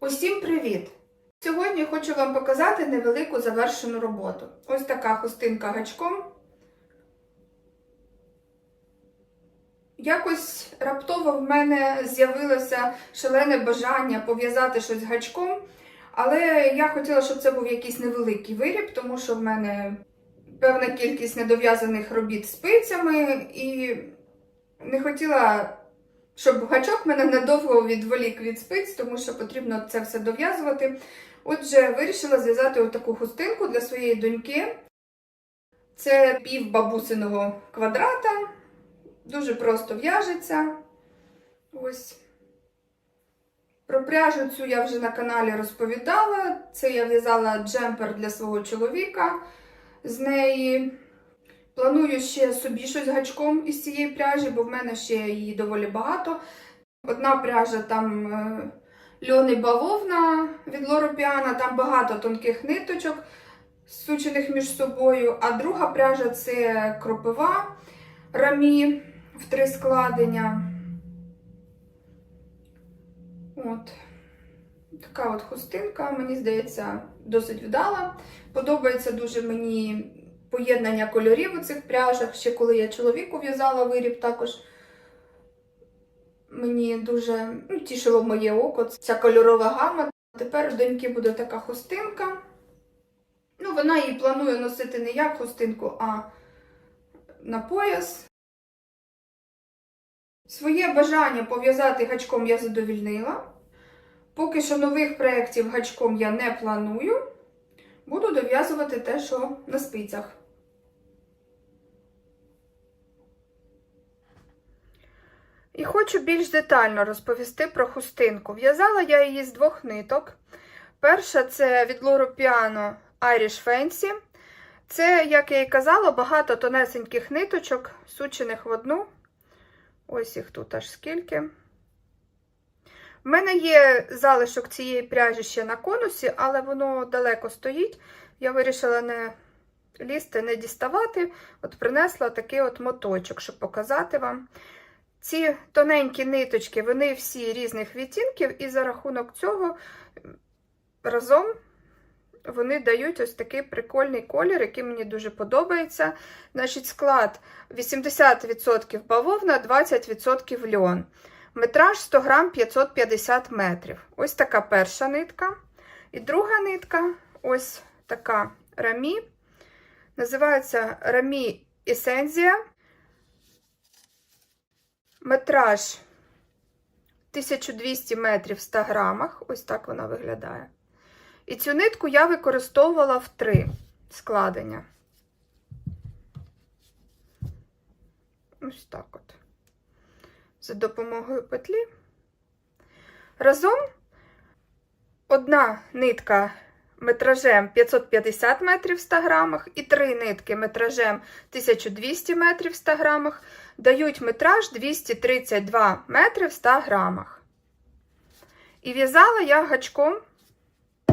Усім привіт! Сьогодні хочу вам показати невелику завершену роботу. Ось така хустинка гачком. Якось раптово в мене з'явилося шалене бажання пов'язати щось гачком, але я хотіла, щоб це був якийсь невеликий виріб, тому що в мене певна кількість недов'язаних робіт спицями, і не хотіла щоб гачок мене надовго відволік від спиць, тому що потрібно це все дов'язувати. Отже, вирішила зв'язати отаку хустинку для своєї доньки. Це пів бабусиного квадрата. Дуже просто в'яжеться. Ось. Про пряжу цю я вже на каналі розповідала. Це я в'язала джемпер для свого чоловіка з неї. Планую ще собі щось гачком із цієї пряжі, бо в мене ще її доволі багато. Одна пряжа там е, льони бавовна від Лоропіана, там багато тонких ниточок, сучених між собою. А друга пряжа це кропива рамі в три складення. От. Така от хустинка, мені здається, досить вдала. Подобається дуже мені поєднання кольорів у цих пряжах. Ще коли я чоловіку в'язала виріб, також мені дуже ну, тішило моє око ця кольорова гама. Тепер у доньки буде така хустинка. Ну, вона її планує носити не як хустинку, а на пояс. Своє бажання пов'язати гачком я задовільнила. Поки що нових проєктів гачком я не планую. Буду дов'язувати те, що на спицях. І хочу більш детально розповісти про хустинку. В'язала я її з двох ниток. Перша це від Loro Piano Irish Fancy. Це, як я і казала, багато тонесеньких ниточок, сучених в одну. Ось їх тут аж скільки. У мене є залишок цієї пряжі ще на конусі, але воно далеко стоїть. Я вирішила не лізти, не діставати. От принесла такий от моточок, щоб показати вам. Ці тоненькі ниточки, вони всі різних відтінків, і за рахунок цього разом вони дають ось такий прикольний колір, який мені дуже подобається. Значить, склад 80% бавовна, 20% льон. Метраж 100 грам 550 метрів. Ось така перша нитка. І друга нитка ось така рамі. Називається рамі Есензія. Метраж 1200 метрів в 100 грамах. Ось так вона виглядає. І цю нитку я використовувала в три складення. Ось так от. За допомогою петлі. Разом одна нитка метражем 550 метрів в 100 грамах і три нитки метражем 1200 метрів в 100 грамах дають метраж 232 метри в 100 грамах. І в'язала я гачком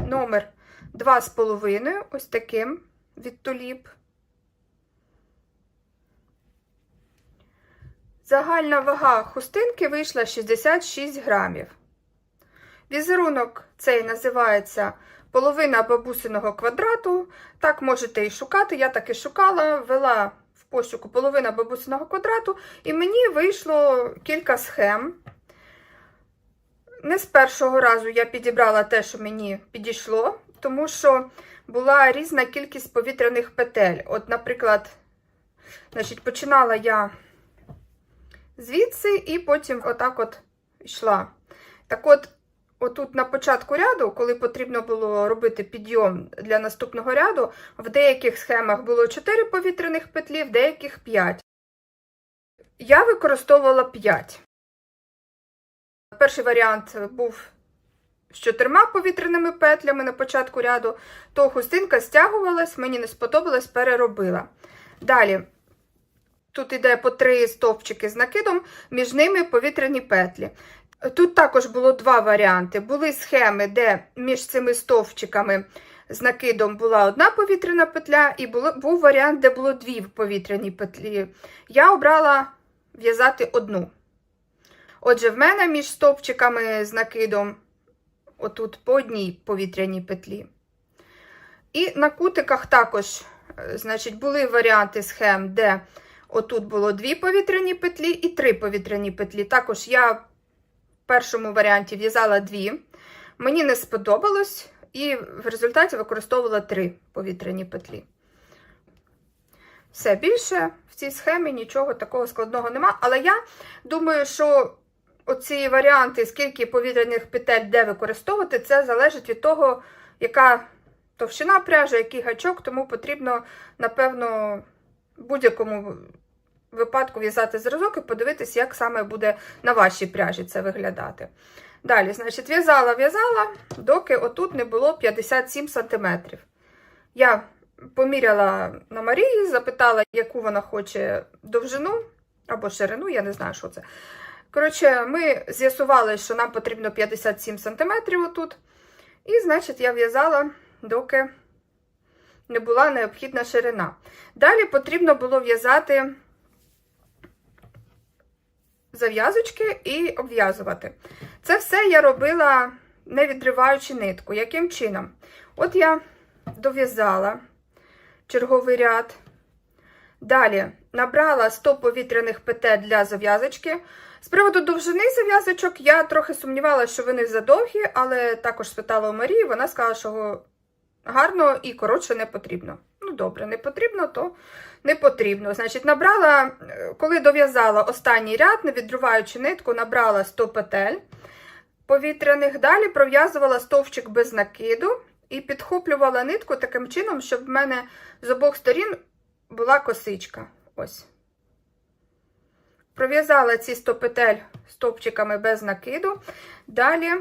номер 2,5, ось таким від туліп. Загальна вага хустинки вийшла 66 грамів. Візерунок цей називається половина бабусиного квадрату. Так можете і шукати. Я так і шукала, ввела в пошуку половина бабусиного квадрату, і мені вийшло кілька схем. Не з першого разу я підібрала те, що мені підійшло, тому що була різна кількість повітряних петель. От, наприклад, значить, починала я звідси і потім отак от йшла. Так от, отут на початку ряду, коли потрібно було робити підйом для наступного ряду, в деяких схемах було 4 повітряних петлі, в деяких 5. Я використовувала 5. Перший варіант був з чотирма повітряними петлями на початку ряду, то хустинка стягувалась, мені не сподобалось, переробила. Далі. Тут йде по три стовпчики з накидом, між ними повітряні петлі. Тут також було два варіанти. Були схеми, де між цими стовпчиками з накидом була одна повітряна петля, і було, був варіант, де було дві повітряні петлі. Я обрала в'язати одну. Отже, в мене між стовпчиками з накидом отут по одній повітряній петлі. І на кутиках також, е, значить, були варіанти схем, де отут було дві повітряні петлі і три повітряні петлі. Також я в першому варіанті в'язала дві. Мені не сподобалось, і в результаті використовувала три повітряні петлі. Все більше в цій схемі нічого такого складного нема. Але я думаю, що оці варіанти, скільки повітряних петель де використовувати, це залежить від того, яка товщина пряжі, який гачок, тому потрібно, напевно, будь-якому випадку в'язати зразок і подивитися, як саме буде на вашій пряжі це виглядати. Далі, значить, в'язала, в'язала, доки отут не було 57 см. Я поміряла на Марії, запитала, яку вона хоче довжину або ширину, я не знаю, що це. Коротше, ми з'ясували, що нам потрібно 57 см отут. І, значить, я в'язала, доки не була необхідна ширина. Далі потрібно було в'язати зав'язочки і обв'язувати. Це все я робила, не відриваючи нитку. Яким чином? От я дов'язала черговий ряд. Далі набрала 100 повітряних петель для зав'язочки. З приводу довжини зав'язочок я трохи сумнівалася, що вони задовгі, але також спитала у Марії, вона сказала, що гарно і коротше не потрібно. Ну, добре, не потрібно, то не потрібно. Значить, набрала, коли дов'язала останній ряд, не відриваючи нитку, набрала 100 петель повітряних, далі пров'язувала стовпчик без накиду і підхоплювала нитку таким чином, щоб в мене з обох сторін була косичка. Ось. Пров'язала ці 100 петель стовпчиками без накиду. Далі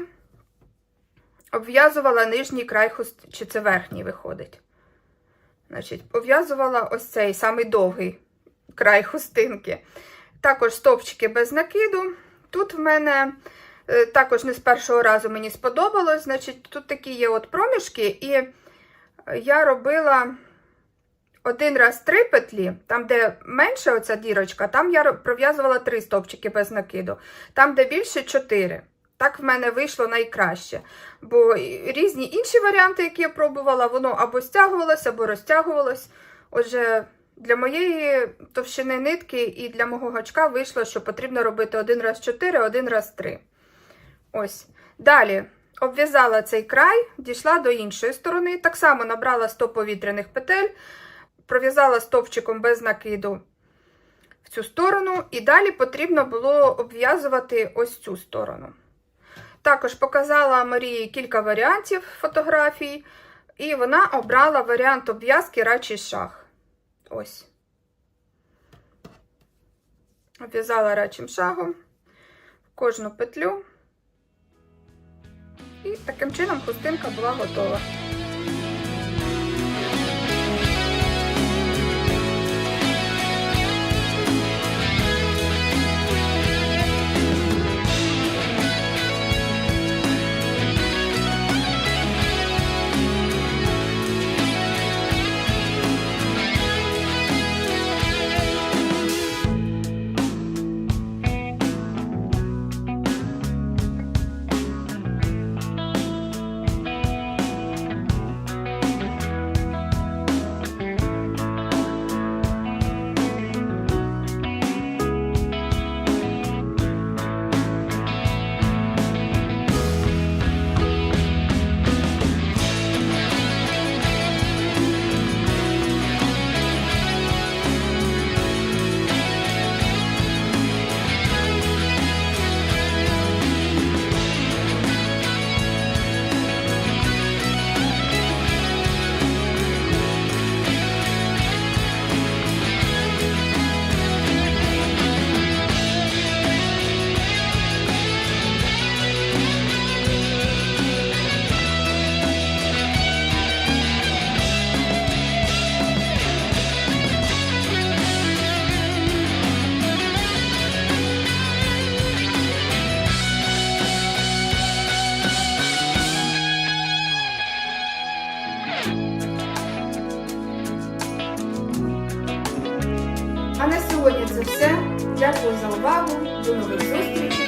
обв'язувала нижній край хуст... чи це верхній виходить. Значить, Обв'язувала ось цей самий довгий край хустинки. Також стовпчики без накиду. Тут в мене е, також не з першого разу мені сподобалось. Значить, тут такі є от проміжки, і я робила один раз три петлі, там, де менша оця дірочка, там я пров'язувала три стовпчики без накиду. Там, де більше, чотири. Так в мене вийшло найкраще. Бо різні інші варіанти, які я пробувала, воно або стягувалося, або розтягувалось. Отже, для моєї товщини нитки і для мого гачка вийшло, що потрібно робити один раз 4, один раз 3. Ось. Далі обв'язала цей край, дійшла до іншої сторони. Так само набрала 100 повітряних петель, пров'язала стовпчиком без накиду в цю сторону, і далі потрібно було обв'язувати ось цю сторону. Також показала Марії кілька варіантів фотографій, і вона обрала варіант обв'язки рачий шаг. Ось. Обв'язала рачим шагом кожну петлю. І таким чином хустинка була готова. Lago do número 230.